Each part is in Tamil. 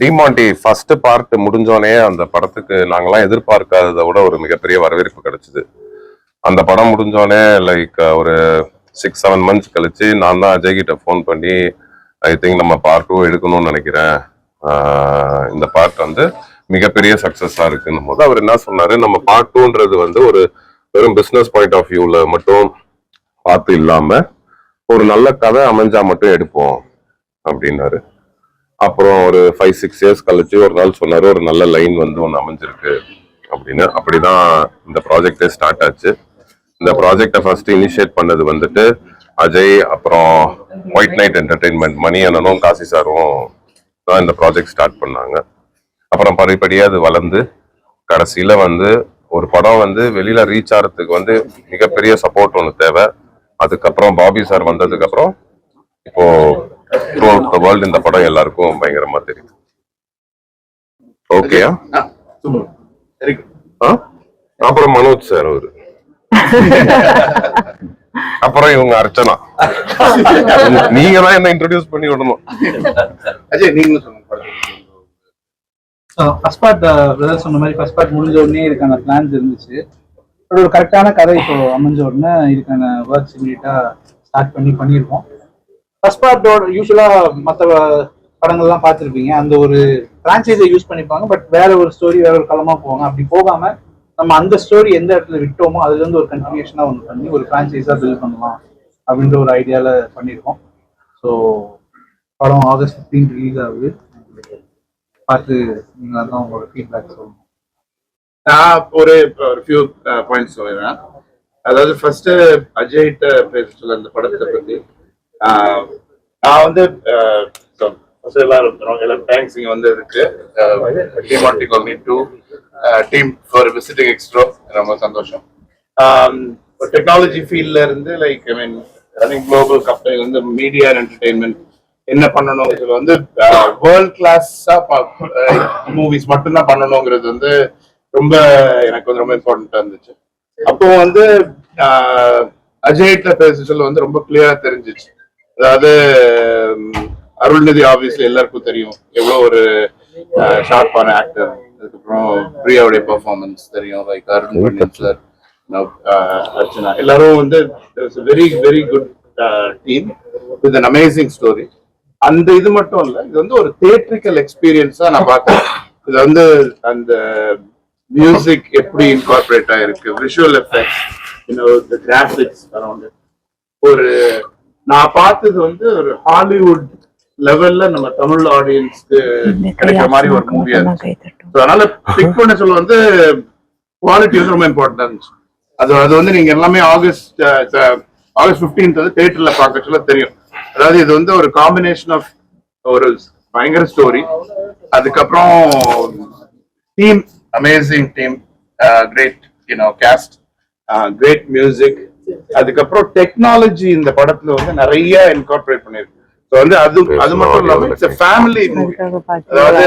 டிமாண்டி ஃபர்ஸ்ட் பார்ட் முடிஞ்சோனே அந்த படத்துக்கு நாங்களாம் எதிர்பார்க்காததை விட ஒரு மிகப்பெரிய வரவேற்பு கிடைச்சிது. அந்த படம் முடிஞ்சோனே லைக் ஒரு சிக்ஸ் செவன் மந்த்ஸ் கழிச்சு நான் தான் அஜய் கிட்ட ஃபோன் பண்ணி ஐ திங்க் நம்ம பார்ட் டூ எடுக்கணும்னு நினைக்கிறேன். இந்த பார்ட் வந்து மிகப்பெரிய சக்சஸா இருக்குன்னும் போது அவர் என்ன சொன்னாரு நம்ம பார்ட் டூன்றது வந்து ஒரு வெறும் பிஸ்னஸ் பாயிண்ட் ஆஃப் வியூல மட்டும் பார்த்து இல்லாம ஒரு நல்ல கதை அமைஞ்சா மட்டும் எடுப்போம். அப்படின்னாரு. அப்புறம் ஒரு ஃபைவ் சிக்ஸ் இயர்ஸ் கழிச்சு ஒரு நாள் சொன்னார் ஒரு நல்ல லைன் வந்து ஒன்று அமைஞ்சிருக்கு அப்படின்னு. அப்படிதான் இந்த ப்ராஜெக்டே ஸ்டார்ட் ஆச்சு. இந்த ப்ராஜெக்டை ஃபர்ஸ்ட் இனிஷியேட் பண்ணது வந்துட்டு அஜய் அப்புறம் ஒயிட் நைட் என்டர்டெயின்மெண்ட் மணி அண்ணனும் காசி சாரும் தான் இந்த ப்ராஜெக்ட் ஸ்டார்ட் பண்ணாங்க. அப்புறம் படிப்படியாக அது வளர்ந்து கடைசியில் வந்து ஒரு படம் வந்து வெளியில் ரீச் ஆகிறதுக்கு வந்து மிகப்பெரிய சப்போர்ட் ஒன்று தேவை. அதுக்கப்புறம் பாபி சார் வந்ததுக்கப்புறம் இப்போது த்ரூ அவுட் த வேர்ல்டு இந்த படம் எல்லாருக்கும் பயங்கரமா தெரியுது ஓகேயா? அப்புறம் மனோஜ் சார் அவரு. அப்புறம் இவங்க அர்ச்சனா. நீங்க தான் என்ன இன்ட்ரோடியூஸ் பண்ணி விடணும். அஜய் நீங்களும். ஃபர்ஸ்ட் பார்ட் பிரதர் சொன்ன மாதிரி ஃபர்ஸ்ட் பார்ட் முடிஞ்ச உடனே இதுக்கான பிளான்ஸ் இருந்துச்சு. ஒரு கரெக்டான கதை இப்போ அமைஞ்ச உடனே இதுக்கான ஒர்க்ஸ் இமீடியட்டா ஸ்டார்ட் பண்ணி பண்ணியிருக்கோம் ஃபர்ஸ்ட் பார்ட்டோட யூஸ்வலாக மற்ற படங்கள்லாம் பார்த்துருப்பீங்க. அந்த ஒரு ஃப்ரான்ச்சைஸை யூஸ் பண்ணிப்பாங்க. பட் வேற ஒரு ஸ்டோரி வேற ஒரு களமா போவாங்க. அப்படி போகாம நம்ம அந்த ஸ்டோரி எந்த இடத்துல விட்டோமோ அதுல இருந்து ஒரு கண்டினியூஷனா ஒன்று பண்ணி ஒரு ஃப்ரான்ச்சைஸா பில்ட் பண்ணலாம் அப்படின்ற ஒரு ஐடியால பண்ணியிருக்கோம். ஸோ படம் ஆகஸ்ட் 15 ரிலீஸ் ஆகுது. பார்த்து நீங்க தான் உங்களோட ஃபீட்பேக் சொல்லணும் நான் ஒரு ஒரு ஃபியூ பாயிண்ட்ஸ் சொல்லிடுறேன். அதாவது ஃபர்ஸ்ட் அஜய்கிட்ட பேச சொல்ல அந்த படத்தை பத்தி. நான் வந்து ஃபர்ஸ்ட் எல்லாரும் எல்லாரும் தேங்க்ஸ் இங்க வந்ததுக்கு. Team on to team for visiting Extro ரொம்ப சந்தோஷம். டெக்னாலஜி ஃபீல்ட்ல இருந்து like I mean running global company வந்து மீடியா என்டர்டெயின்மெண்ட் என்ன பண்ணணும் இதுல வந்து வேர்ல்ட் கிளாஸா மூவிஸ் மட்டும்தான் பண்ணணுங்கிறது வந்து ரொம்ப எனக்கு வந்து ரொம்ப இம்பார்ட்டண்டா இருந்துச்சு. அப்போ வந்து ஆஹ், பேச சொல்ல வந்து ரொம்ப கிளியரா தெரிஞ்சிச்சு. அதாவது அருள்நிதி ஆபீஸ்ல எல்லாருக்கும் தெரியும். எவ்வளவு ஒரு ஷார்ப்பான ஆக்டர் அதுக்கப்புறம் பிரியாவுடைய பெர்ஃபார்மன்ஸ் தெரியும். Like Arun Pandit sir Archana. எல்லாரும் வந்து very very good team with an amazing story அந்த இது மட்டும் இல்ல இது வந்து ஒரு தியேட்ரிக்கல் எக்ஸ்பீரியன்ஸா நான் பார்த்தேன் இது வந்து அந்த மியூசிக் எப்படி இன்கார்பரேட் ஆயிருக்கு visual effects you know graphics around ஒரு நான் பார்த்தது வந்து ஒரு ஹாலிவுட் லெவல்ல நம்ம தமிழ் ஆடியன்ஸ்க்கு கிடைக்கிற மாதிரி ஒரு மூவியா இருந்துச்சு. அதனால பிக் பண்ண சொல்ல வந்து குவாலிட்டி வந்து ரொம்ப இம்பார்ட்டன்டா இருந்துச்சு. அது அது வந்து நீங்க எல்லாமே ஆகஸ்ட் ஆகஸ்ட் 15th வந்து தியேட்டர்ல பார்க்க சொல்ல தெரியும். அதாவது இது வந்து ஒரு காம்பினேஷன் ஆஃப் ஒரு பயங்கர ஸ்டோரி அதுக்கப்புறம் team amazing team great you know cast great music அதுக்கப்புறம் டெக்னாலஜி இந்த படத்துல வந்து நிறைய இன்கார்பரேட் பண்ணிருக்கு. வந்து அது அது மட்டும் இல்லாம இட்ஸ் ஃபேமிலி மூவி அதாவது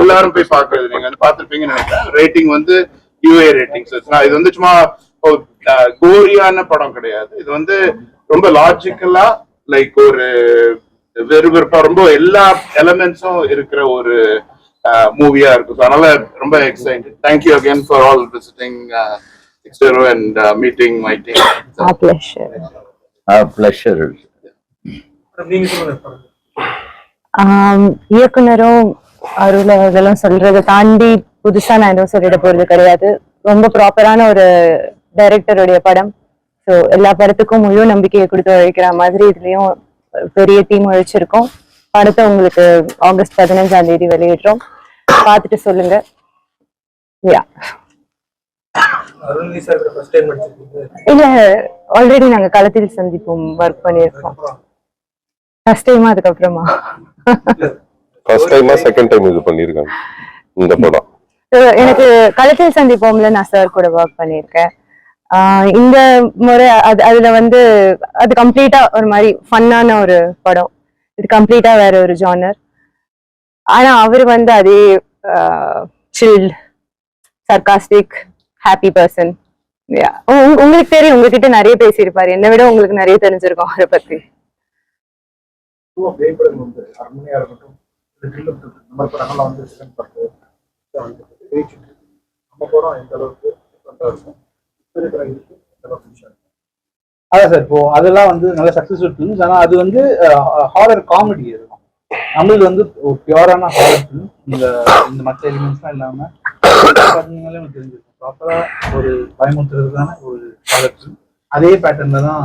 எல்லாரும் போய் பார்க்கறது. நீங்க வந்து பார்த்திருப்பீங்கன்னு நினைக்கிறேன். ரேட்டிங் வந்து யூஏ ரேட்டிங்ஸ் இது வந்து சும்மா கோரியான படம் கிடையாது. இது வந்து ரொம்ப லாஜிக்கலா லைக் ஒரு வெறுவிருப்பா ரொம்ப எல்லா எலமெண்ட்ஸும் இருக்கிற ஒரு மூவியா இருக்கும். அதனால ரொம்ப excited thank you again for all visiting Extro and meeting my team Our pleasure. Our pleasure. இயக்குனரும் அருள் அவர்களும் சொல்றதை தாண்டி புதுசா நான் எதுவும் சொல்லிட போறது கிடையாது. ரொம்ப ப்ராப்பரான ஒரு டைரக்டருடைய படம். ஸோ எல்லா படத்துக்கும் முழு நம்பிக்கையை கொடுத்து உழைக்கிற மாதிரி இதுலயும் பெரிய டீம் உழைச்சிருக்கோம் படத்தை உங்களுக்கு ஆகஸ்ட் பதினஞ்சாம் தேதி வெளியிடுறோம். பார்த்துட்டு சொல்லுங்க. யா அருண்வி சார் ஃபர்ஸ்ட் டைம் நடிச்சிருக்கீங்க இல்ல ஆல்ரெடி நாங்க களத்தில் சந்திப்போம் ஒர்க் பண்ணியிருக்கோம். ஃபர்ஸ்ட் டைமா அதுக்கப்புறமா? ஃபர்ஸ்ட் டைமா செகண்ட் டைம் இது பண்ணிருக்காங்க இந்த படம். எனக்கு களத்தில் சந்திப்போம்ல நான் சார் கூட ஒர்க் பண்ணியிருக்கேன். ஆஹ் இந்த முறை அது அதுல வந்து அது கம்ப்ளீட்டா ஒரு மாதிரி ஃபன்னான ஒரு படம். இது கம்ப்ளீட்டா வேற ஒரு ஜானர் ஆனா அவர் வந்து அதே சில்ட் சர்காஸ்டிக் ஹாப்பி பர்சன் உங்களுக்கு தெரியும் உங்ககிட்ட நிறைய பேசியிருப்பாரு. என்னை விட உங்களுக்கு நிறைய தெரிஞ்சிருக்கும் அவரை பத்தி. அதான் சார் இப்போ அதெல்லாம் வந்து நல்ல சக்ஸஸ்ஃபுல் ஃபிலிம்ஸ் ஆனால் அது வந்து ஹாரர் காமெடி இருக்கும். நம்மளுக்கு வந்து பியூரான ஹாரர் ஃபிலிம் இந்த இந்த மற்ற எலிமெண்ட்ஸ்லாம் இல்லாமல் பார்த்தீங்கன்னாலே தெரிஞ்சிருக்கும். ப்ராப்பரா ஒரு பயமுறுத்துறதுக்கான ஒரு ப்ராடக்ட் அதே பேட்டர்னில் தான்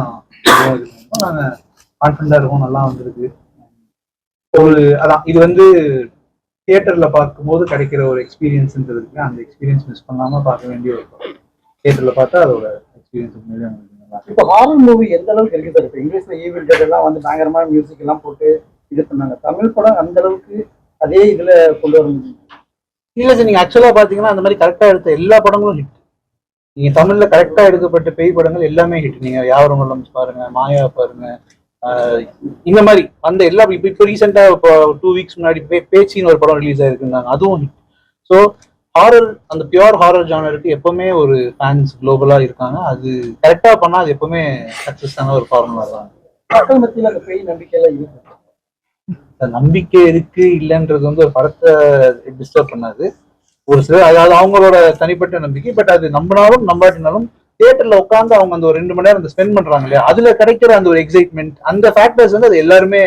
நாங்கள் கான்ஃபிடண்டாக இருக்கும் நல்லா வந்திருக்கு. ஒரு அதான் இது வந்து தியேட்டர்ல பார்க்கும்போது கிடைக்கிற ஒரு எக்ஸ்பீரியன்ஸ்ன்றதுக்கு அந்த எக்ஸ்பீரியன்ஸ் மிஸ் பண்ணாமல் பார்க்க வேண்டிய ஒரு தியேட்டர்ல பார்த்தா அதோட எக்ஸ்பீரியன்ஸ் உண்மையிலே நல்லா இப்போ ஹாரர் மூவி எந்த அளவுக்கு இருக்கு சார் இப்போ இங்கிலீஷ்ல ஈவில் டெட் எல்லாம் வந்து பயங்கரமான மியூசிக் எல்லாம் போட்டு இது பண்ணாங்க. தமிழ் படம் அந்த அளவுக்கு அதே இதுல கொண்டு வர முடியும்? இல்ல சார் நீங்க ஆக்சுவலா பாத்தீங்கன்னா அந்த மாதிரி கரெக்டா எடுத்த எல்லா படங்களும் ஹிட் நீங்க தமிழ்ல கரெக்டா எடுக்கப்பட்ட பேய் படங்கள் எல்லாமே ஹிட் நீங்க யாவரும் உள்ளம் பாருங்க மாயா பாருங்க இந்த மாதிரி அந்த எல்லா இப்போ இப்போ ரீசெண்டா இப்போ டூ வீக்ஸ் முன்னாடி பே பேச்சின்னு ஒரு படம் ரிலீஸ் ஆயிருக்குன்னாங்க அதுவும் ஹிட் ஸோ ஹாரர் அந்த பியோர் ஹாரர் ஜானருக்கு எப்பவுமே ஒரு ஃபேன்ஸ் குளோபலா இருக்காங்க. அது கரெக்டா பண்ணா அது எப்பவுமே சக்சஸான ஒரு ஃபார்முலா தான். மக்கள் மத்தியில் அந்த பேய் நம்பிக்கையெல்லாம் இருக்கு. நம்பிக்கை இருக்கு இல்லைன்றது வந்து ஒரு படத்தை டிஸ்டர்ப் பண்ணாது. ஒரு சிலர் அதாவது அவங்களோட தனிப்பட்ட நம்பிக்கை பட் அது நம்பினாலும் நம்பாட்டினாலும் தியேட்டர்ல உட்காந்து அவங்க அந்த ஒரு ரெண்டு மணி நேரம் அந்த ஸ்பெண்ட் பண்றாங்க இல்லையா? அதுல கிடைக்கிற அந்த ஒரு எக்ஸைட்மெண்ட் அந்த ஃபேக்டர்ஸ் வந்து அது எல்லாருமே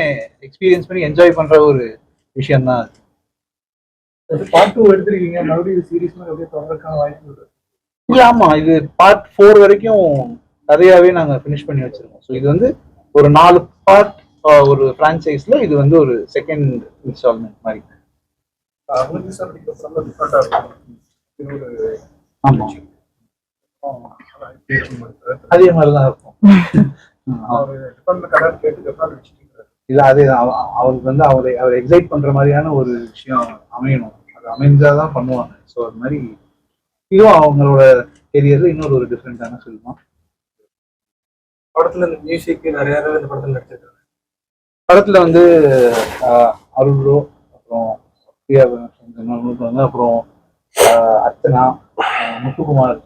எக்ஸ்பீரியன்ஸ் பண்ணி என்ஜாய் பண்ற ஒரு விஷயம் தான் பார்ட் டூ எடுத்திருக்கீங்க. மறுபடியும் சீரிஸ் மாதிரி அப்படியே தொடர்றதுக்கான வாய்ப்பு இருக்கு இல்ல ஆமா இது பார்ட் ஃபோர் வரைக்கும் கதையாவே நாங்க ஃபினிஷ் பண்ணி வச்சிருக்கோம். ஸோ இது வந்து ஒரு நாலு பார்ட் ஒரு ஃப்ரான்ச்சைஸ்ல இது வந்து ஒரு செகண்ட் இன்ஸ்டால்மெண்ட் மாதிரி. அமிர்தி சார் நடிக்கிற படம் டிஃப்ரெண்டாக இருக்கும். இது ஒரு ஆமா. அப்புறம் பேச்சு மறுத்தல். அதே இருக்கும். கேட்டு டிஃப்ரெண்ட் வச்சுட்டு இல்ல அது அவ- அவருக்கு வந்து அவரை அவர் எக்ஸைட் பண்ற மாதிரியான ஒரு விஷயம் அமையணும். அது அமைஞ்சாதான் பண்ணுவாங்க. ஸோ அது மாதிரி இதுவும் அவங்களோட கெரியர்ல இன்னொரு ஒரு டிஃப்ரெண்டான ஃபில்ம் படத்துல இந்த மியூசிக் நிறைய இந்த படத்துல நடிச்சிருக்காங்க படத்துல வந்து அருள் ப்ரோ அப்புறம் பிரியா வந்து அப்புறம் அர்ச்சனா முத்துக்குமார்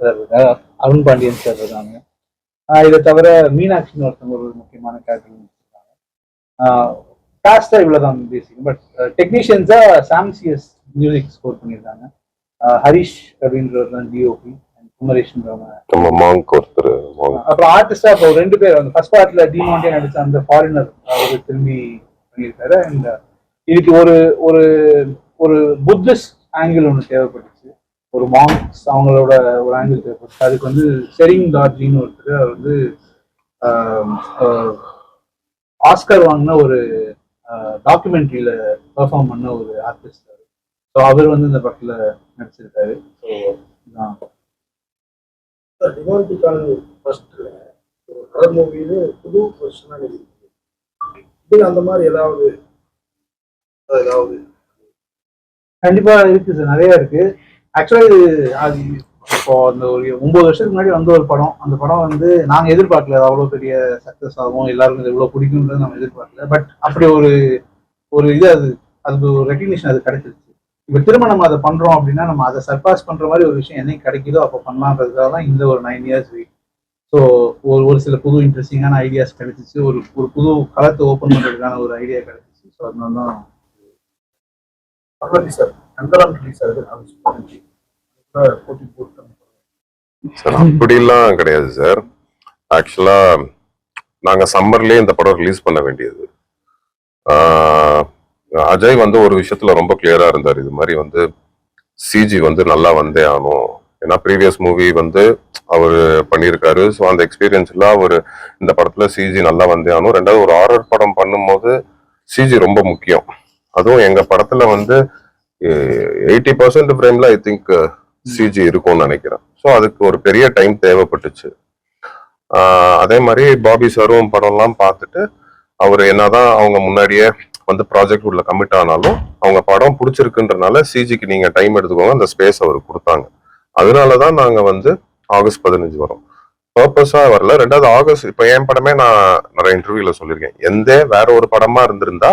சார் இருக்காங்க அருண் பாண்டியன் சார் இருக்காங்க. இதை தவிர மீனாட்சின்னு ஒருத்தவங்க ஒரு முக்கியமான கேரக்டர் வச்சிருக்காங்க. காஸ்டா இவ்வளவுதான் பேசிக் பட் டெக்னீஷியன்ஸா சாம்சியஸ் மியூசிக் ஸ்கோர் பண்ணியிருக்காங்க. ஹரிஷ் அப்படின்றவர் தான் டிஓபி நம்ம மாங்க் ஒருத்தர் அப்புறம் ஆர்டிஸ்டா இப்போ ரெண்டு பேர் வந்து ஃபர்ஸ்ட் பார்ட்ல டிமாண்டே நடிச்ச அந்த ஃபாரினர் அவர் திரும்பி பண்ணியிருக்காரு. அண்ட் இதுக்கு ஒரு ஒரு ஒரு புத்திஸ்ட் ஆங்கிள் ஒன்று தேவைப்பட்டுச்சு. ஒரு மாங்க்ஸ் அவங்களோட ஒரு ஆங்கிள் தேவைப்பட்டுச்சு. அதுக்கு வந்து செரிங் டார்ஜின்னு ஒருத்தர் அவர் வந்து ஆஹ், ஆஹ், ஆஸ்கர் வாங்கின ஒரு டாக்குமெண்ட்ரியில பெர்ஃபார்ம் பண்ண ஒரு ஆர்டிஸ்ட் ஸோ அவர் வந்து இந்த படத்துல நடிச்சிருக்காரு. ஸோ டிமாண்டி காலனி ஃபர்ஸ்ட்ல ஒரு கலர் மூவின்னு புது பொசிஷனாக இது அந்த மாதிரி ஏதாவது ஏதாவது? கண்டிப்பா இருக்கு சார் நிறைய இருக்கு. ஆக்சுவலா இது அது இப்போ அந்த ஒரு ஒன்பது வருஷத்துக்கு முன்னாடி வந்த ஒரு படம். அந்த படம் வந்து நாங்க எதிர்பார்க்கல அது அவ்வளவு பெரிய சக்சஸ் ஆகும் எல்லாருக்கும் இது எவ்வளவு பிடிக்கும்ன்றது நம்ம எதிர்பார்க்கல. பட் அப்படி ஒரு ஒரு இது அது அது ஒரு ரெக்கக்னிஷன் அது கிடைச்சிருச்சு. இப்போ திரும்ப நம்ம அதை பண்றோம் அப்படின்னா நம்ம அதை சர்பாஸ் பண்ற மாதிரி ஒரு விஷயம் என்னைக்கு கிடைக்குதோ அப்போ பண்ணலான்றதுக்காக தான் இந்த ஒரு நைன் இயர்ஸ் வெயிட் ஸோ ஒரு ஒரு சில புது இன்ட்ரெஸ்டிங்கான ஐடியாஸ் கிடைச்சிச்சு. ஒரு ஒரு புது களத்தை ஓப்பன் பண்றதுக்கான ஒரு ஐடியா கிடைச்சிச்சு. ஸோ அதனால தான் பரவாயில்ல சார். நந்தரம் சூப்பர் போட்டி போட்டு சார் அப்படிலாம் கிடையாது சார். ஆக்சுவலா நாங்க சம்மர்லயே இந்த படம் ரிலீஸ் பண்ண வேண்டியது. அஜய் வந்து ஒரு விஷயத்துல ரொம்ப கிளியரா இருந்தார். இது மாதிரி வந்து சிஜி வந்து நல்லா வந்தே ஆகணும். ஏன்னா ப்ரீவியஸ் மூவி வந்து அவர் பண்ணியிருக்காரு. ஸோ அந்த எக்ஸ்பீரியன்ஸ்ல அவர் இந்த படத்துல சிஜி நல்லா வந்தே ஆகணும். ரெண்டாவது ஒரு ஆரர் படம் பண்ணும்போது சிஜி ரொம்ப முக்கியம். அதுவும் எங்க படத்துல வந்து எயிட்டி பர்சன்ட் ஃப்ரேம்ல ஐ திங்க் சிஜி இருக்கும்னு நினைக்கிறேன். ஸோ அதுக்கு ஒரு பெரிய டைம் தேவைப்பட்டுச்சு. அதே மாதிரி பாபி சாரும் படம்லாம் பார்த்துட்டு அவர் என்னதான் அவங்க முன்னாடியே வந்து ப்ராஜெக்ட் உள்ள கமிட் ஆனாலும் அவங்க படம் பிடிச்சிருக்குன்றனால சிஜிக்கு நீங்க டைம் எடுத்துக்கோங்க. அந்த ஸ்பேஸ் அவருக்கு கொடுத்தாங்க. அதனால தான் நாங்க வந்து ஆகஸ்ட் பதினஞ்சு வரோம். பர்பஸா வரல. ரெண்டாவது ஆகஸ்ட் இப்போ என் படமே நான் நிறைய இன்டர்வியூல சொல்லியிருக்கேன். எந்த வேற ஒரு படமா இருந்திருந்தா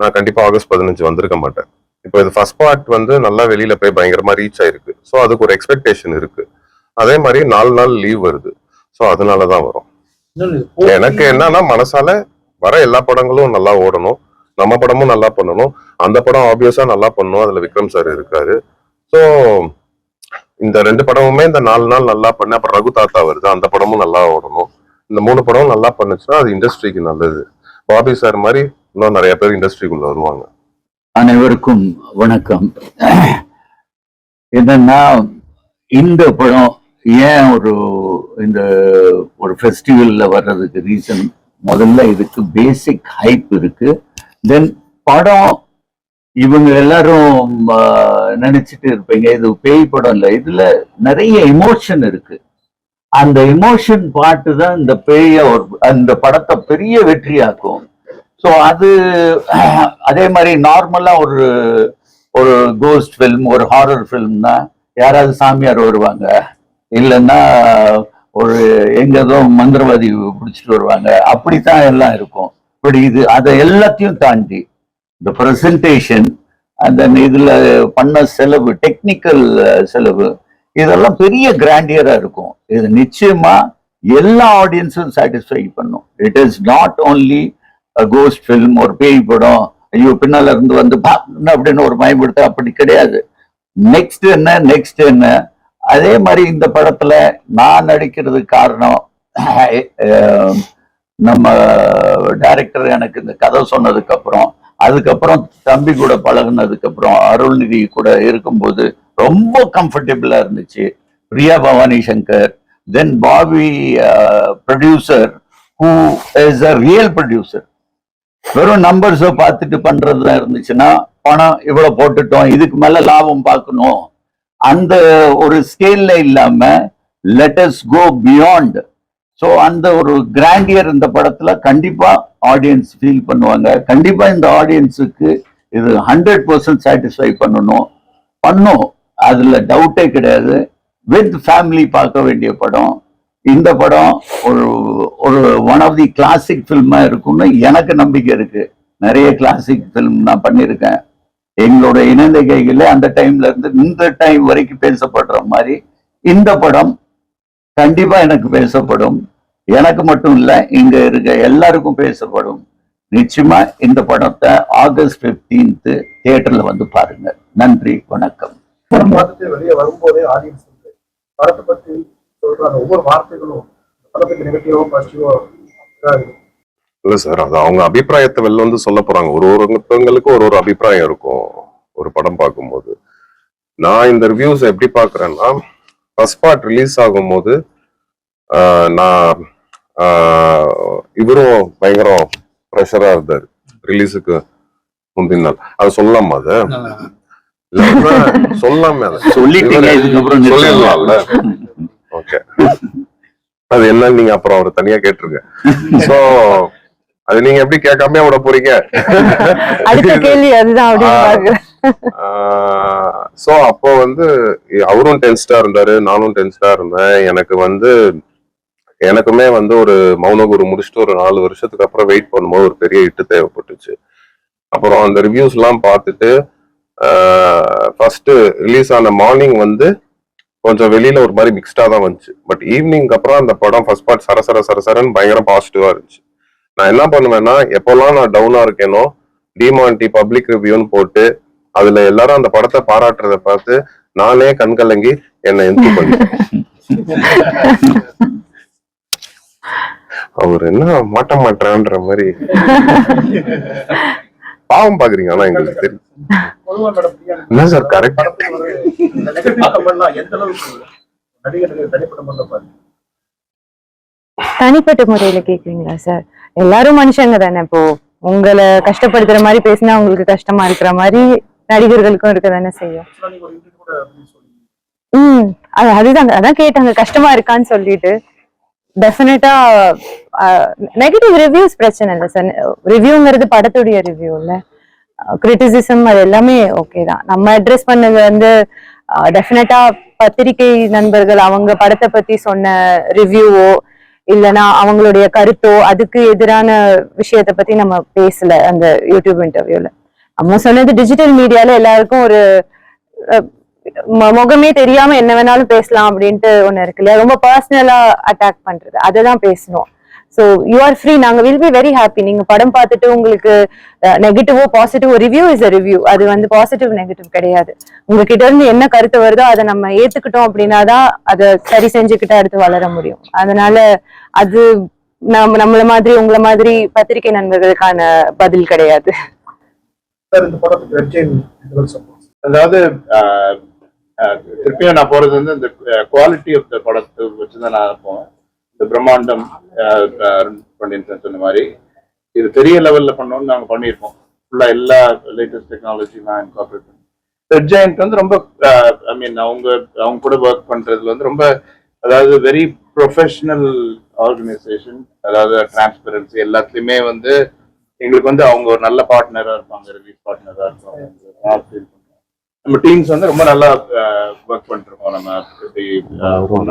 நான் கண்டிப்பா ஆகஸ்ட் பதினஞ்சு வந்திருக்க மாட்டேன். இப்போ இது ஃபர்ஸ்ட் பார்ட் வந்து நல்லா வெளியில போய் பயங்கரமா ரீச் ஆயிருக்கு. ஸோ அதுக்கு ஒரு எக்ஸ்பெக்டேஷன் இருக்கு. அதே மாதிரி நாலு நாள் லீவ் வருது. ஸோ அதனால தான் வரும் எனக்கு என்னன்னா மனசால வர எல்லா படங்களும் நல்லா ஓடணும். நம்ம படமும் நல்லா பண்ணணும். அந்த படம் ஆப்வியஸா நல்லா பண்ணணும். அதுல விக்ரம் சார் இருக்காரு. ஸோ இந்த ரெண்டு படமுமே இந்த நாலு நாள் நல்லா பண்ண அப்புறம் ரகு தாத்தா வருது. அந்த படமும் நல்லா ஓடணும். இந்த மூணு படமும் நல்லா பண்ணுச்சுன்னா அது இண்டஸ்ட்ரிக்கு நல்லது. பாபி சார் மாதிரி இன்னும் நிறைய பேர் இண்டஸ்ட்ரிக்குள்ள வருவாங்க. அனைவருக்கும் வணக்கம். என்னன்னா இந்த படம் ஏன் ஒரு இந்த ஒரு ஃபெஸ்டிவல்ல வர்றதுக்கு ரீசன் முதல்ல இதுக்கு பேசிக் ஹைப் இருக்கு. தென் படம் இவங்க எல்லாரும் நினைச்சிட்டு இருப்பீங்க. இது பேய் படம் இல்லை. இதுல நிறைய எமோஷன் இருக்கு. அந்த எமோஷன் பாட்டு தான் இந்த பேய ஒரு அந்த படத்தை பெரிய வெற்றியாக்கும். ஸோ அது அதே மாதிரி நார்மலா ஒரு ஒரு கோஸ்ட் ஃபில்ம் ஒரு ஹாரர் ஃபில்ம்னா யாராவது சாமியார் வருவாங்க. இல்லைன்னா ஒரு எங்கேதோ மந்திரவாதி பிடிச்சிட்டு வருவாங்க. அப்படித்தான் எல்லாம் இருக்கும். பட் இது அதை எல்லாத்தையும் தாண்டி இந்த ப்ரெசன்டேஷன் அந்த இதுல பண்ண செலவு டெக்னிக்கல் செலவு இதெல்லாம் பெரிய கிராண்டியரா இருக்கும். இது நிச்சயமா எல்லா ஆடியன்ஸும் சாட்டிஸ்ஃபை பண்ணும். It is not only ghost film ஒரு பேய் படம் ஐயோ பின்னால இருந்து வந்து பாக்கணும் அப்படின்னு ஒரு பயன்படுத்த அப்படி கிடையாது. நெக்ஸ்ட் என்ன நெக்ஸ்ட் என்ன? அதே மாதிரி இந்த படத்துல நான் நடிக்கிறதுக்கு காரணம் நம்ம டைரக்டர் எனக்கு இந்த கதை சொன்னதுக்கு அப்புறம் அதுக்கப்புறம் தம்பி கூட பழகுனதுக்கு அப்புறம் அருள்நிதி கூட இருக்கும்போது ரொம்ப கம்ஃபர்டபுளா இருந்துச்சு. Priya Bhavani Shankar then Bobby producer who is a real producer வெறும் நம்பர்ஸை பார்த்துட்டு பண்றதுல இருந்துச்சுன்னா பணம் இவ்வளவு போட்டுட்டோம் இதுக்கு மேல லாபம் பார்க்கணும். அந்த ஒரு ஸ்கேல்ல இல்லாம லெட்டஸ் கோ பியாண்ட் ஸோ அந்த ஒரு கிராண்டியர் இந்த படத்துல கண்டிப்பா ஆடியன்ஸ் ஃபீல் பண்ணுவாங்க. கண்டிப்பா இந்த ஆடியன்ஸுக்கு இது ஹண்ட்ரட் பர்சன்ட் சாட்டிஸ்ஃபை பண்ணணும். பண்ணும். அதுல டவுட்டே கிடையாது. வித் ஃபேமிலி பார்க்க வேண்டிய படம். இந்த படம் ஒரு ஒரு ஒன் ஆஃப் தி கிளாசிக் ஃபில்மா இருக்கும்னு எனக்கு நம்பிக்கை இருக்கு. நிறைய கிளாசிக் ஃபில்ம் நான் பண்ணியிருக்கேன். எங்களோட இணைந்த கைகளில் அந்த டைம்ல இருந்து இந்த டைம் வரைக்கும் பேசப்படுற மாதிரி இந்த படம் கண்டிப்பா எனக்கு பேசப்படும். எனக்கு மட்டும் இல்ல இங்க இருக்க எல்லாருக்கும் பேசப்படும். நிச்சயமா இந்த படத்தை ஆகஸ்ட் 15th தியேட்டர்ல வந்து பாருங்க. நன்றி வணக்கம். படம் பார்த்துட்டு வெளியே வரும்போதே ஆடியன்ஸ் வந்து படத்தை பத்தி சொல்ற அந்த ஒவ்வொரு வார்த்தைகளும் படத்துக்கு நெகட்டிவோ பாசிட்டிவோ இல்ல சார் அது அவங்க அபிப்பிராயத்தை வெளில வந்து சொல்ல போறாங்க. ஒரு ஒருத்தவங்களுக்கு ஒரு ஒரு அபிப்பிராயம் இருக்கும் ஒரு படம் பார்க்கும்போது. நான் இந்த ரிவ்யூஸ் எப்படி பாக்குறேன்னா ஃபர்ஸ்ட் பார்ட் ரிலீஸ் ஆகும்போது ஆஹ், நான் ஆஹ், இவரும் பயங்கரம் ப்ரெஷரா இருந்தாரு. ரிலீஸுக்கு முந்தின நாள். அது சொல்லலாமா அது? சொல்லாமே அது. சொல்லிடலாம்ல. ஓகே அது என்னன்னு நீங்க அப்புறம் அவர் தனியா கேட்டுருங்க. சோ அது நீங்க எப்படி கேட்காம விட போறீங்க? அடுத்த கேள்வி அதுதான் ஸோ அப்போ வந்து அவரும் டென்ஸ்டா இருந்தாரு நானும் டென்ஸ்டா இருந்தேன். எனக்கு வந்து எனக்குமே வந்து ஒரு மௌனகுரு முடிச்சுட்டு ஒரு நாலு வருஷத்துக்கு அப்புறம் வெயிட் பண்ணும்போது ஒரு பெரிய இட்டு தேவைப்பட்டுச்சு. அப்புறம் அந்த ரிவ்யூஸ் எல்லாம் பார்த்துட்டு ஃபர்ஸ்ட் ரிலீஸ் ஆன மார்னிங் வந்து கொஞ்சம் வெளியில ஒரு மாதிரி மிக்ஸ்டா தான் வந்துச்சு. பட் ஈவினிங்க்கு அப்புறம் அந்த படம் ஃபர்ஸ்ட் பார்ட் சர சர சர பயங்கர பாசிட்டிவா இருந்துச்சு. நான் என்ன பண்ணுவேன்னா எப்போல்லாம் நான் டவுனா இருக்கேனோ டிமான்டி பப்ளிக் ரிவ்யூன்னு போட்டு அதுல எல்லாரும் அந்த படத்தை பாராட்டுறத பார்த்து நானே கண் கலங்கி என்னை எந்த அவர் என்ன மாட்ட மாட்டான்ற மாதிரி. பாவம் பாக்குறீங்க ஆனா எங்களுக்கு தெரியும் என்ன சார் கரெக்ட் தனிப்பட்ட தனிப்பட்ட முறையில கேக்குறீங்களா சார்? எல்லாரும் மனுஷங்க தானே இப்போ. உங்களை கஷ்டப்படுத்துற மாதிரி பேசினா உங்களுக்கு கஷ்டமா இருக்கிற மாதிரி நடிகர்களுக்கும் இருக்க தானே செய்யும் ம் அது அதுதான் அதான் கேட்டாங்க கஷ்டமா இருக்கான்னு சொல்லிட்டு. டெஃபினட்டா நெகட்டிவ் ரிவ்யூஸ் பிரச்சனை இல்லை சார் ரிவ்யூங்கிறது படத்துடைய ரிவ்யூ இல்ல. கிரிட்டிசிசம் அது எல்லாமே ஓகே தான். நம்ம அட்ரஸ் பண்ணது வந்து டெஃபினட்டா பத்திரிகை நண்பர்கள் அவங்க படத்தை பத்தி சொன்ன ரிவ்யூவோ இல்லனா அவங்களுடைய கருத்தோ அதுக்கு எதிரான விஷயத்தை பத்தி நம்ம பேசல அந்த யூடியூப் இன்டர்வியூல நம்ம சொன்னது டிஜிட்டல் மீடியால எல்லாருக்கும் ஒரு முகமே தெரியாம என்ன வேணாலும் பேசலாம் அப்படின்ட்டு ஒண்ணு இருக்கு இல்லையா? ரொம்ப பர்சனலா அட்டாக் பண்றது. அதை தான் பேசணும். ஸோ யூ ஆர் ஃப்ரீ நாங்க வில் பி வெரி ஹாப்பி நீங்க படம் பார்த்துட்டு உங்களுக்கு நெகட்டிவோ பாசிட்டிவோ ரிவ்யூ இஸ் அ ரிவ்யூ அது வந்து பாசிட்டிவ் நெகட்டிவ் கிடையாது. உங்ககிட்ட இருந்து என்ன கருத்து வருதோ அதை நம்ம ஏத்துக்கிட்டோம் அப்படின்னா தான் அதை சரி செஞ்சுக்கிட்டு அடுத்து வளர முடியும். அதனால அது நம்ம நம்மள மாதிரி உங்களை மாதிரி பத்திரிகை நண்பர்களுக்கான பதில் கிடையாது. சார் இந்த படத்துக்கு ரெட்ஜைன் அதாவது திருப்பியும் நான் போறது வந்து இந்த குவாலிட்டி ஆஃப் த படத்தை வச்சுதான் நான் போவேன். இந்த பிரம்மாண்டம் பண்ணியிருக்கேன் அருண் சொன்ன மாதிரி இது பெரிய லெவல்ல பண்ணோம்னு நாங்கள் பண்ணியிருக்கோம். ஃபுல்லா எல்லா லேட்டஸ்ட் டெக்னாலஜிலாம் இன்கார்பரேட் பண்ணி. ரெட் ஜெயண்ட் வந்து ரொம்ப ஐ மீன் அவங்க அவங்க கூட ஒர்க் பண்றதுல வந்து ரொம்ப அதாவது வெரி ப்ரொஃபஷனல் ஆர்கனைசேஷன் அதாவது டிரான்ஸ்பரன்சி எல்லாத்துலயுமே வந்து எங்களுக்கு வந்து அவங்க ஒரு நல்ல பார்ட்னரா இருப்பாங்க ரிலீஸ் பார்ட்னரா இருப்பாங்க. நம்ம டீம்ஸ் வந்து ரொம்ப நல்லா ஒர்க் பண்ணிருக்கோம் நம்ம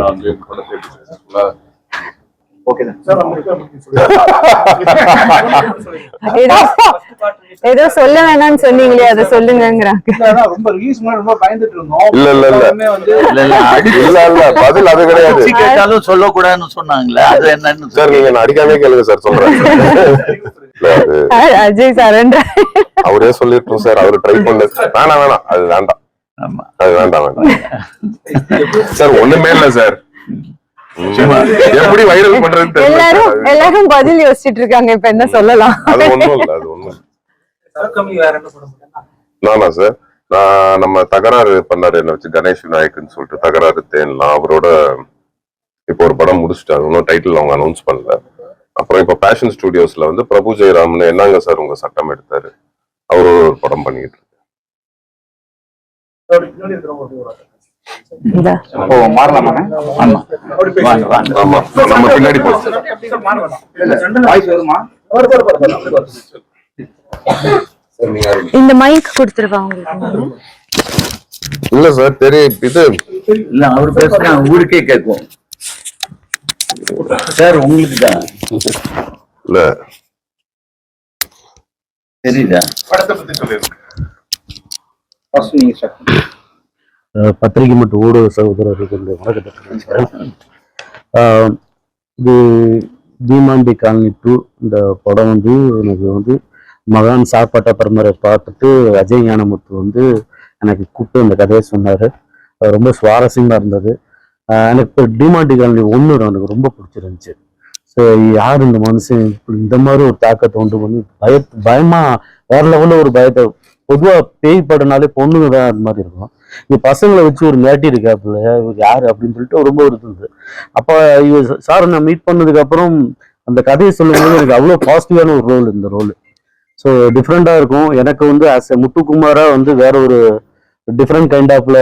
வந்து இந்த படத்தை எப்படி successful-ஆ ஓகே சார் நம்மளுக்கு அப்படி ஏதோ சொல்ல வேணாம்னு சொன்னீங்களே அதை சொல்லுங்கங்கிறாங்க. இல்ல, ரொம்ப ரிலீஸ் முன்னாடி ரொம்ப பயந்துட்டு இருந்தோம். இல்ல, இல்ல, இல்ல. இல்ல இல்ல அடிச்சு இல்ல இல்ல பதில் அது கிடையாது. கேட்டாலும் சொல்லக்கூடாதுன்னு சொன்னாங்களே அது என்னன்னு சார் நீங்க நான் அடிக்காமே கேளுங்க சார் சொல்றேன் அ- அஜய் சார்ன்ற. அவரே சொல்லிட்டோம் சார் அவரு ட்ரை பண்ணு. வேணாம் வேணாம் அது வேண்டாம். ஆமா. அது வேண்டாம் வேண்டாம். சார் ஒண்ணுமே இல்ல சார். எப்படி வைரல் பண்றதுன்னு தெரியல எல்லாரும் சார். எல்லாரும் பதில் யோசிச்சுட்டு இருக்காங்க இப்ப என்ன சொல்லலாம். அது ஒண்ணும் இல்ல அது ஒண்ணும் நானா சார்? நான் நம்ம தகராறு பண்ணாரு என்ன வச்சு கணேஷ் நாயக்குன்னு சொல்லிட்டு தகராறு தேன்லாம். அவரோட இப்போ ஒரு படம் முடிச்சிட்டாரு. இன்னும் டைட்டில் அவங்க அனௌன்ஸ் பண்ணல. அப்புறம் இப்போ பேஷன் ஸ்டுடியோஸ்ல வந்து பிரபு ஜெயராம்னு என்னங்க சார் உங்க சட்டம் எடுத்தாரு? அவரு ஒரு படம் பண்ணிட்டு. இந்த. மைக் கொடுத்துருவா உங்களுக்கு. இல்ல சார் தெரியும். இது இல்ல அவர் பேசுனா ஊருக்கே கேட்கும். சார் உங்களுக்கு தான். இல்ல. தெரியுதா? படத்தை பத்தி பத்திரிகை மற்றும் ஊடக சகோதரருக்கு இந்த வணக்கத்தை இது தீமாண்டி காலனி டூ இந்த படம் வந்து எனக்கு வந்து மகான் சாப்பாட்டா பரம்பரை பார்த்துட்டு அஜய் ஞானமுத்து வந்து எனக்கு கூப்பிட்டு இந்த கதையை சொன்னார். ரொம்ப சுவாரஸ்யமாக இருந்தது. எனக்கு இப்போ டிமாண்டி காலனி ஒன்று எனக்கு ரொம்ப பிடிச்சிருந்துச்சு. ஸோ யார் இந்த மனுஷன்? இப்படி இந்த மாதிரி ஒரு தாக்கத்தை உண்டு பண்ணி பய பயமா வேற லெவலில் ஒரு பயத்தை பொதுவாக பேய் படனாலே பொண்ணுங்க தான் அது மாதிரி இருக்கும். இந்த பசங்களை வச்சு ஒரு மேட்டி இருக்காப்புல இவர் யார் அப்படின்னு சொல்லிட்டு ரொம்ப ஒரு இருந்தது அப்போ இவர் சார் நான் மீட் பண்ணதுக்கப்புறம் அந்த கதையை சொல்லும்போது எனக்கு அவ்வளோ பாசிட்டிவான ஒரு ரோல் இந்த ரோல் ஸோ டிஃப்ரெண்ட்டாக இருக்கும். எனக்கு வந்து ஆஸ் எ முத்துக்குமாராக வந்து வேற ஒரு டிஃப்ரெண்ட் கைண்ட் ஆஃப்ல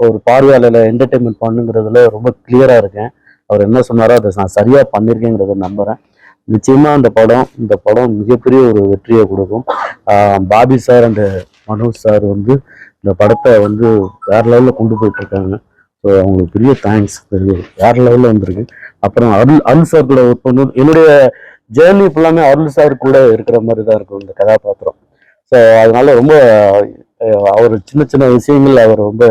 ஒரு பார்வையாளர்ல என்டர்டைன்மெண்ட் பண்ணுங்கிறதுல ரொம்ப கிளியரா இருக்கேன். அவர் என்ன சொன்னாரோ அதை நான் சரியா பண்ணியிருக்கேங்கிறத நம்புறேன். நிச்சயமா அந்த படம் இந்த படம் மிகப்பெரிய ஒரு வெற்றியை கொடுக்கும். Bobby sir and Manoj sir வந்து இந்த படத்தை வந்து வேற லெவலில் கொண்டு போயிட்டு இருக்காங்க. ஸோ அவங்களுக்கு பெரிய தேங்க்ஸ் வேற லெவலில் வந்திருக்கு. அப்புறம் அருள் அருள் சார் கூட ஒர்க் பண்ணணும். என்னுடைய ஜேர்னி ஃபுல்லாமே அருள் சார் கூட இருக்கிற மாதிரி தான் இருக்கும் இந்த கதாபாத்திரம். ஸோ அதனால ரொம்ப அவர் சின்ன சின்ன விஷயங்கள் அவர் ரொம்ப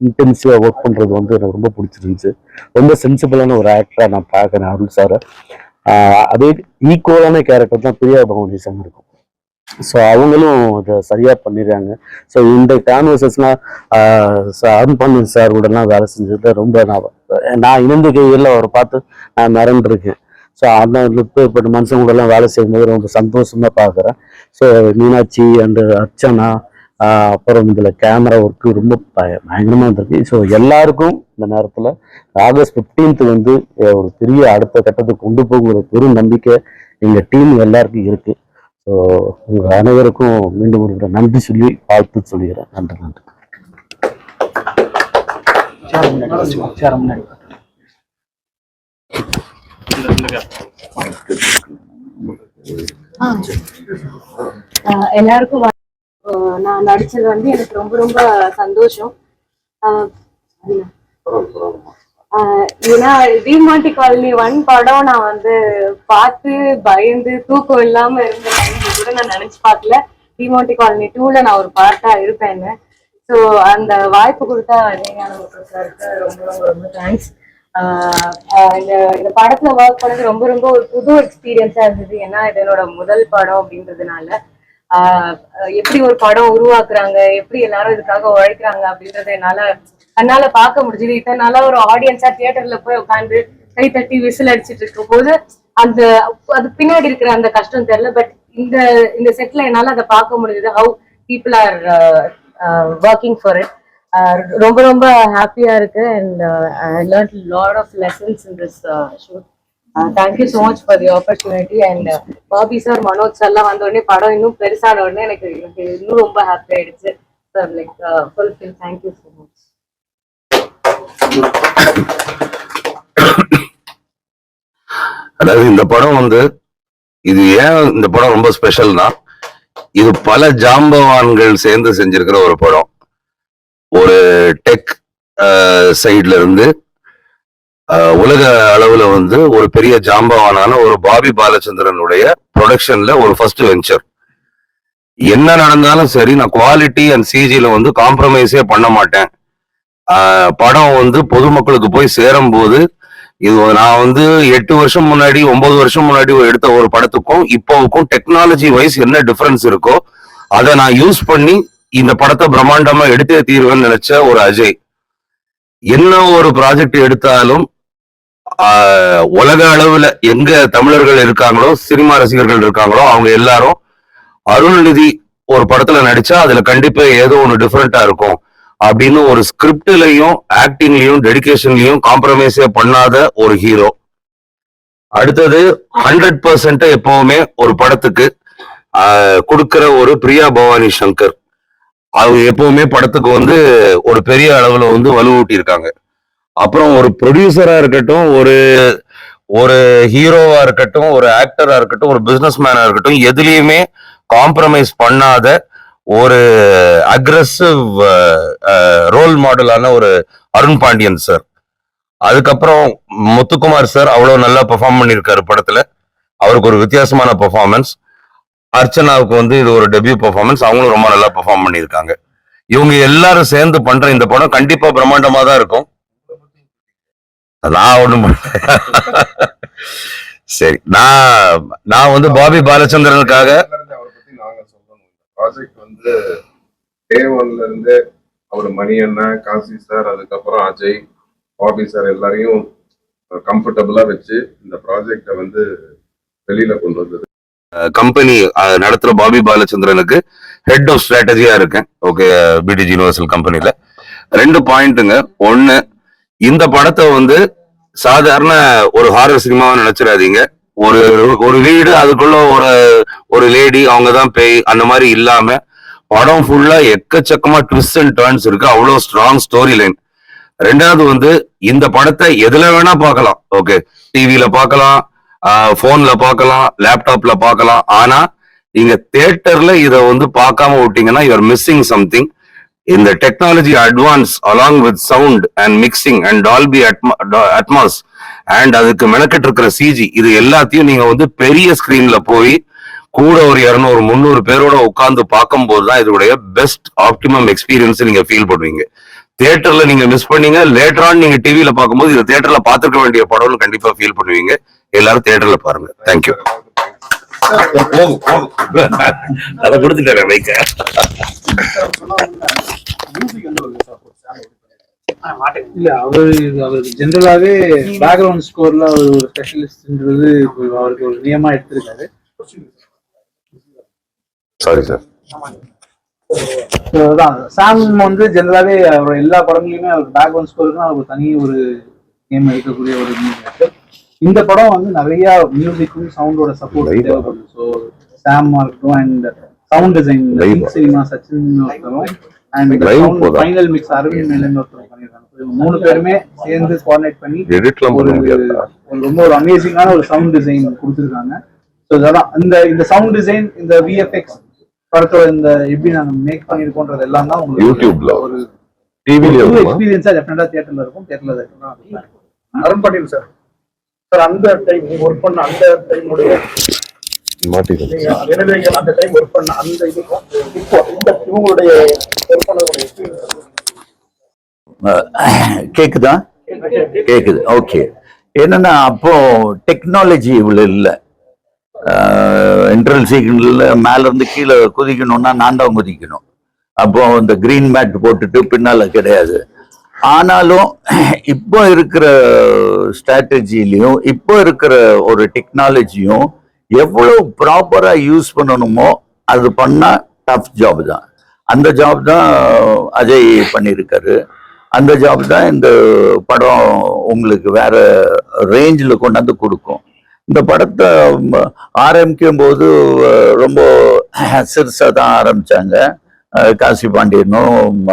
இன்டென்சிவாக ஒர்க் பண்ணுறது வந்து எனக்கு ரொம்ப பிடிச்சிருந்துச்சு. ரொம்ப சென்சிபிளான ஒரு ஆக்டராக நான் பார்க்குறேன் அருள் சாரை அதே ஈக்குவலான கேரக்டர் தான் பிரியா பவனேசன் இருக்கும். ஸோ அவங்களும் அதை சரியாக பண்ணிடுறாங்க ஸோ இந்த கான்வர்சஸ்லாம் அருண் சார் கூடலாம் வேலை செஞ்சது ரொம்ப நான் நான் இணைந்த கையில் அவரை பார்த்து நான் மிரண்டிருக்கேன். ஸோ அந்த இப்போ மனுஷன் கூடலாம் வேலை செய்யும்போது ரொம்ப சந்தோஷமாக பார்க்குறேன். ஸோ மீனாட்சி அண்டு அர்ச்சனா அப்புறம் இதில் கேமரா ஒர்க்கு ரொம்ப பய- பயங்கரமா இருந்திருக்கு ஸோ எல்லாருக்கும் இந்த நேரத்தில் ஆகஸ்ட் 15th வந்து ஒரு பெரிய அடுத்த கட்டத்துக்கு கொண்டு போகிற பெரும் நம்பிக்கை எங்கள் டீம் எல்லாருக்கும் இருக்கு. ஸோ உங்கள் அனைவருக்கும் மீண்டும் ஒரு நன்றி சொல்லி வாழ்த்து சொல்லிக்கிறேன் நன்றி நன்றி. எல்லாருக்கும் நடிச்சது வந்து எனக்கு ரொம்ப ரொம்ப சந்தோஷம். ஏன்னா டிமாண்டி காலனி ஒன் படம் நான் வந்து பார்த்து பயந்து தூக்கம் இல்லாம இருந்த கூட நான் நினைச்சு பார்க்கல. டிமாண்டி காலனி டூல நான் ஒரு பார்ட்டா இருப்பேன்னு. ஸோ அந்த வாய்ப்பு கொடுத்தா விஜயஞான சாருக்கு ரொம்ப ரொம்ப ரொம்ப தேங்க்ஸ் இந்த இந்த படத்துல ஒர்க் பண்ணது ரொம்ப ரொம்ப ஒரு புது எக்ஸ்பீரியன்ஸா இருந்தது. ஏன்னா இது என்னோட முதல் படம் அப்படின்றதுனால. எப்படி ஒரு படம் உருவாக்குறாங்க? எப்படி எல்லாரும் இதுக்காக உழைக்கிறாங்க அப்படின்றத என்னால என்னால பார்க்க முடிஞ்சது. இத்தனை நாளா ஒரு ஆடியன்ஸா தியேட்டர்ல போய் உட்காந்து கை தட்டி விசில் அடிச்சிட்டு இருக்கும் போது அந்த அது பின்னாடி இருக்கிற அந்த கஷ்டம் தெரியல. பட் இந்த இந்த செட்ல என்னால அதை பார்க்க முடிஞ்சது. How people are working for it ரொம்ப ரொம்ப ஹாப்பியா இருக்கு. And I learn lot of lessons in this shoot thank you so much for the opportunity and Bobby sir Manoj sir எல்லாம் வந்த உடனே படம் இன்னும் பெருசான உடனே எனக்கு எனக்கு இன்னும் ரொம்ப ஹாப்பி ஆயிடுச்சு. Sir like fulfil thank you so much அதாவது இந்த படம் வந்து இது ஏன் இந்த படம் ரொம்ப ஸ்பெஷல்னா இது பல ஜாம்பவான்கள் சேர்ந்து செஞ்சிருக்கிற ஒரு படம். ஒரு டெக் சைட்ல uh, இருந்து உலக அளவுல வந்து ஒரு பெரிய ஜாம்பவானான ஒரு பாபி பாலச்சந்திரனுடைய ப்ரொடக்ஷன்ல ஒரு ஃபர்ஸ்ட் வெஞ்சர் என்ன நடந்தாலும் சரி நான் குவாலிட்டி அண்ட் சிஜியில வந்து காம்ப்ரமைஸே பண்ண மாட்டேன். படம் வந்து பொதுமக்களுக்கு போய் சேரும்போது இது நான் வந்து எட்டு வருஷம் முன்னாடி ஒன்பது வருஷம் முன்னாடி எடுத்த ஒரு படத்துக்கும் இப்போவுக்கும் டெக்னாலஜி வைஸ் என்ன டிஃபரன்ஸ் இருக்கோ அதை நான் யூஸ் பண்ணி இந்த படத்தை பிரம்மாண்டமா எடுத்தே தீர்வேன்னு நினைச்ச ஒரு அஜய். என்ன ஒரு ப்ராஜெக்ட் எடுத்தாலும் உலக அளவுல எங்க தமிழர்கள் இருக்காங்களோ சினிமா ரசிகர்கள் இருக்காங்களோ அவங்க எல்லாரும் அருள்நிதி ஒரு படத்துல நடிச்சா அதுல கண்டிப்பா ஏதோ ஒன்று டிஃப்ரெண்டா இருக்கும். அப்படின்னு ஒரு ஸ்கிரிப்ட்லயும் ஆக்டிங்லயும் டெடிக்கேஷன்லயும் காம்ப்ரமைஸே பண்ணாத ஒரு ஹீரோ அடுத்தது ஹண்ட்ரட் பர்சன்ட் எப்பவுமே ஒரு படத்துக்கு கொடுக்கிற ஒரு பிரியா பவானி சங்கர். அவங்க எப்பவுமே படத்துக்கு வந்து ஒரு பெரிய அளவுல வந்து வலுவூட்டி இருக்காங்க அப்புறம் ஒரு ப்ரொடியூசரா இருக்கட்டும் ஒரு ஒரு ஹீரோவா இருக்கட்டும் ஒரு ஆக்டரா இருக்கட்டும் ஒரு பிசினஸ் மேனா இருக்கட்டும் எதுலேயுமே காம்ப்ரமைஸ் பண்ணாத ஒரு அக்ரஸிவ் ரோல் மாடலான ஒரு அருண் பாண்டியன் சார் அதுக்கப்புறம் முத்துக்குமார் சார் அவ்வளோ நல்லா பெர்ஃபார்ம் பண்ணியிருக்காரு படத்தில். அவருக்கு ஒரு வித்தியாசமான பெர்ஃபார்மன்ஸ் அர்ச்சனாவுக்கு வந்து இது ஒரு டெபியூ பெர்ஃபார்மன்ஸ் அவங்களும் ரொம்ப நல்லா பெர்ஃபார்ம் பண்ணியிருக்காங்க. இவங்க எல்லாரும் சேர்ந்து பண்ற இந்த படம் கண்டிப்பா பிரம்மாண்டமா தான் இருக்கும். நான் பண்ணல. சரி நான் நான் வந்து பாபி பாலச்சந்திரனுக்காக ப்ராஜெக்ட் வந்து டே ஒன்ல இருந்து அவர் மணி அண்ணன் காசி சார் அதுக்கப்புறம் அஜய் பாபி சார் எல்லாரையும் கம்ஃபர்டபுளா வச்சு இந்த ப்ராஜெக்டை வந்து வெளியில கொண்டு வந்தது. கம்பெனி நடத்துற பாபி பாலச்சந்திரனுக்கு ஹெட் ஆஃப் ஸ்ட்ராட்டஜியா இருக்கேன். ஓகே பிடிஜி யூனிவர்சல் கம்பெனில ரெண்டு பாயிண்ட்டுங்க ஒன்னு இந்த படத்தை வந்து சாதாரண ஒரு ஹாரர் சினிமாவை நினைச்சிடாதீங்க. ஒரு ஒரு வீடு அதுக்குள்ள ஒரு ஒரு லேடி அவங்க தான் பேய் அந்த மாதிரி இல்லாம படம் ஃபுல்லா எக்கச்சக்கமா ட்விஸ்ட் அண்ட் டர்ன்ஸ் இருக்கு. அவ்வளோ ஸ்ட்ராங் ஸ்டோரி லைன் ரெண்டாவது வந்து இந்த படத்தை எதுல வேணா பார்க்கலாம். ஓகே டிவியில பார்க்கலாம் போன்ல பார்க்கலாம் லேப்டாப்ல பார்க்கலாம். ஆனா நீங்க தேட்டர்ல இதை வந்து பார்க்காம விட்டீங்கன்னா யூஆர் மிஸ்ஸிங் சம்திங் இந்த technology advance along with sound and mixing and Dolby Atmos and அதுக்கு மெனக்கெட்டு இருக்கிற சிஜி இது எல்லாத்தையும் நீங்க வந்து பெரிய ஸ்கிரீன்ல போய் கூட ஒரு இருநூறு முந்நூறு பேரோட உட்கார்ந்து பார்க்கும்போது தான் இதோடைய பெஸ்ட் ஆப்டிமம் எக்ஸ்பீரியன்ஸ் நீங்க ஃபீல் பண்ணுவீங்க. தியேட்டர்ல நீங்க மிஸ் பண்ணீங்க லேட்டர் ஆன் நீங்க டிவில பார்க்கும்போது இது தியேட்டர்ல பார்த்துக்க வேண்டிய படம்னு கண்டிப்பா ஃபீல் பண்ணுவீங்க. எல்லாரும் தியேட்டர்ல பாருங்க. தேங்க்யூ அதை கொடுத்துட்டேன் மைக்க இல்ல அவரு அவருக்கு ஜென்ரலாவே பேக்ரவுண்ட் ஸ்கோர்ல அவர் ஒரு ஸ்பெஷலிஸ்ட்ன்றது அவருக்கு ஒரு நியமா எடுத்திருக்காரு. சாரி சார் சாம் வந்து ஜென்ரலாவே அவர் எல்லா படங்களையுமே அவர் பேக்ரவுண்ட் ஸ்கோருக்கு அவர் தனி ஒரு நேம் எடுக்கக்கூடிய ஒரு மியூசிக் இந்த படம் வந்து நிறைய மியூசிக்கும் சவுண்டோட சப்போர்ட்? தேவைப்படுது ஸோ சாமா இருக்கட்டும் அண்ட் சவுண்ட் டிசைன் Live. ஆ? சினிமா சச்சின் ஒருத்தரும் அண்ட்? ஃபைனல் மிக்ஸ் அரவிந்த் மேலன் ஒருத்தர் இவங்க மூணு பேருமே சேர்ந்து கோஆர்டினேட் பண்ணி எடிட்லாம் ஒரு ரொம்ப ஒரு அமேசிங்கான ஒரு சவுண்ட் டிசைன் கொடுத்துருக்காங்க. ஸோ அதான் இந்த இந்த சவுண்ட் டிசைன் இந்த விஎஃப்எக்ஸ் படத்தோட இந்த எப்படி நாங்க மேக் பண்ணிருக்கோன்றது எல்லாம் தான் உங்களுக்கு யூடியூப்ல ஒரு டிவில இருக்குமா? எக்ஸ்பீரியன்ஸா டெஃபினட்டா தியேட்டர்ல இருக்கும். தியேட்டர்ல அருண் பாண்டியன் சார். சார் அந்த டைம் நீங்க ஒர்க் பண்ண அந்த டைமுடைய கேக்குதா? கேக்குது. ஓகே என்னன்னா அப்போ டெக்னாலஜி இவ்வளவு இல்லை. இன்டர்வல் சீக்கிரம்ல மேல இருந்து கீழே குதிக்கணும்னா நான் தான் குதிக்கணும். அப்போ இந்த கிரீன் மேட் போட்டுட்டு பின்னால கிடையாது. ஆனாலும் இப்போ இருக்கிற ஸ்ட்ராட்டஜிலையும் இப்போ இருக்கிற ஒரு டெக்னாலஜியும் எவ்வளவு ப்ராப்பரா யூஸ் பண்ணணுமோ அது பண்ணா டஃப் ஜாப் தான். அந்த ஜாப் தான் அஜய் பண்ணியிருக்காரு அந்த ஜாப் தான் இந்த படம் உங்களுக்கு வேற ரேஞ்சில் கொண்டாந்து கொடுக்கும். இந்த படத்தை ஆரம்பிக்கும் போது ரொம்ப சிறுசாக தான் ஆரம்பித்தாங்க காசி பாண்டியனும்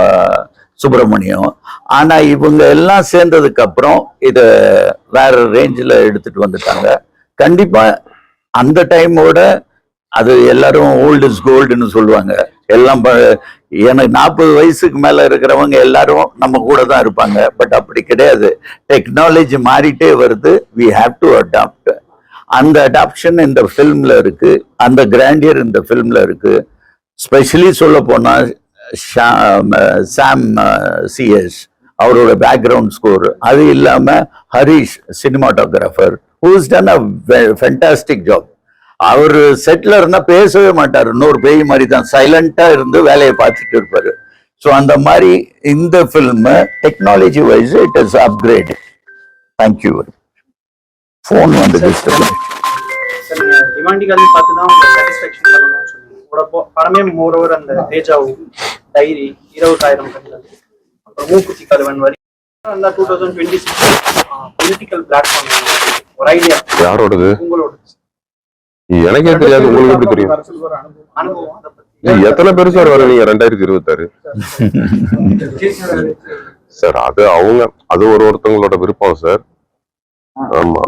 சுப்பிரமணியம். ஆனால் இவங்க எல்லாம் சேர்ந்ததுக்கு அப்புறம் இத வேற ரேஞ்சில் எடுத்துட்டு வந்துட்டாங்க. கண்டிப்பாக அந்த டைமோட அது எல்லாரும் ஓல்டு இஸ் கோல்டுன்னு சொல்லுவாங்க. எல்லாம் ப- எனக்கு நாற்பது வயசுக்கு மேல இருக்கிறவங்க எல்லாரும் நம்ம கூட தான் இருப்பாங்க. பட் அப்படி கிடையாது. டெக்னாலஜி மாறிட்டே வருது. வி ஹாவ் டு அடாப்ட் அந்த அடாப்ஷன் இந்த ஃபில்ம்ல இருக்கு. அந்த கிராண்டியர் இந்த ஃபில்ம்ல இருக்கு. ஸ்பெஷலி சொல்ல போனா சாம் சிஎஸ் அவரோட பேக்ரவுண்ட் ஸ்கோர் அது இல்லாம Harish cinematographer who's done a fantastic job அவர் செட்டில் இருந்தா பேசவே மாட்டார். இன்னொரு பேய் மாதிரி தான் சைலண்டா இருந்து வேலையை பார்த்துட்டு இருப்பாரு. ஸோ அந்த மாதிரி இந்த film technology wise it is upgrade thank you phone வந்து டிஸ்டர்ப் படமே மோர் ஓவர் அந்த தேஜாவு டைரி அப்புறம் மூக்குத்தி கருவன் வரி. Two thousand twenty six political platform ஒரு ஐடியா யாரோடது? உங்களோட எனக்கே தெரியாது உங்களுக்கு எப்படி தெரியும்? வர அனுபவம். எத்தனை பேர் சார் வருவீங்க ரெண்டாயிரத்தி இருபத்தாறு? சார் அது அவங்க அது ஒரு ஒருத்தவங்களோட விருப்பம் சார். ஆமா.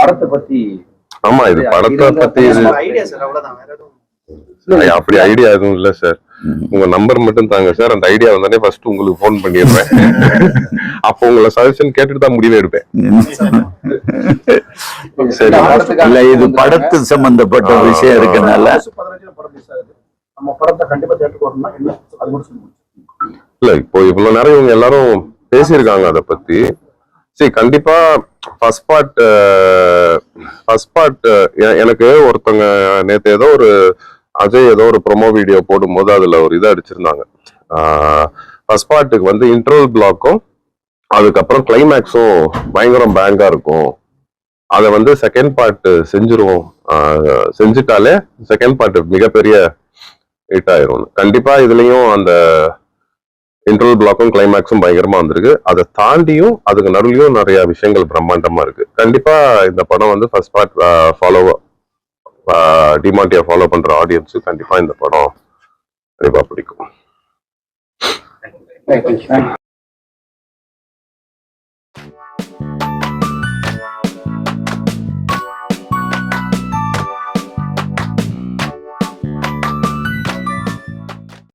படத்தை பத்தி. ஆமா இது படத்தை பத்தி அப்படி ஐடியா எதுவும் இல்ல சார். உங்க நம்பர் மட்டும் தாங்க சார் அந்த ஐடியா வந்தானே ஃபர்ஸ்ட் உங்களுக்கு ஃபோன் பண்ணிடுறேன். அப்போ உங்களை சஜஷன் கேட்டுட்டு தான் முடிவே எடுப்பேன். சரி. இல்ல இது படத்து சம்பந்தப்பட்ட விஷயம் இருக்கனால. இல்ல இப்போ இவ்வளவு நேரம் இவங்க எல்லாரும் பேசியிருக்காங்க அதை பத்தி. சரி கண்டிப்பா ஃபர்ஸ்ட் பார்ட் ஃபர்ஸ்ட் பார்ட் எனக்கு ஒருத்தவங்க நேத்து ஏதோ ஒரு அஜய் ஏதோ ஒரு ப்ரொமோ வீடியோ போடும்போது அதில் ஒரு இதை அடிச்சிருந்தாங்க. ஃபர்ஸ்ட் பார்ட்டுக்கு வந்து இன்ட்ரோல் பிளாக்கும் அதுக்கப்புறம் கிளைமேக்ஸும் பயங்கரம் பேங்காக இருக்கும். அதை வந்து செகண்ட் பார்ட் செஞ்சிருவோம். செஞ்சுட்டாலே செகண்ட் பார்ட் மிகப்பெரிய ஹிட் ஆயிரும். கண்டிப்பா இதுலயும் அந்த இன்ட்ரோல் பிளாக்கும் கிளைமேக்ஸும் பயங்கரமா வந்திருக்கு. அதை தாண்டியும் அதுக்கு நடுவிலையும் நிறைய விஷயங்கள் பிரம்மாண்டமா இருக்கு. கண்டிப்பா இந்த படம் வந்து ஃபர்ஸ்ட் பார்ட் ஃபாலோ டிமாண்டியா ஃபாலோ பண்ற ஆடியன்ஸுக்கு கண்டிப்பா இந்த படம் கண்டிப்பா பிடிக்கும்.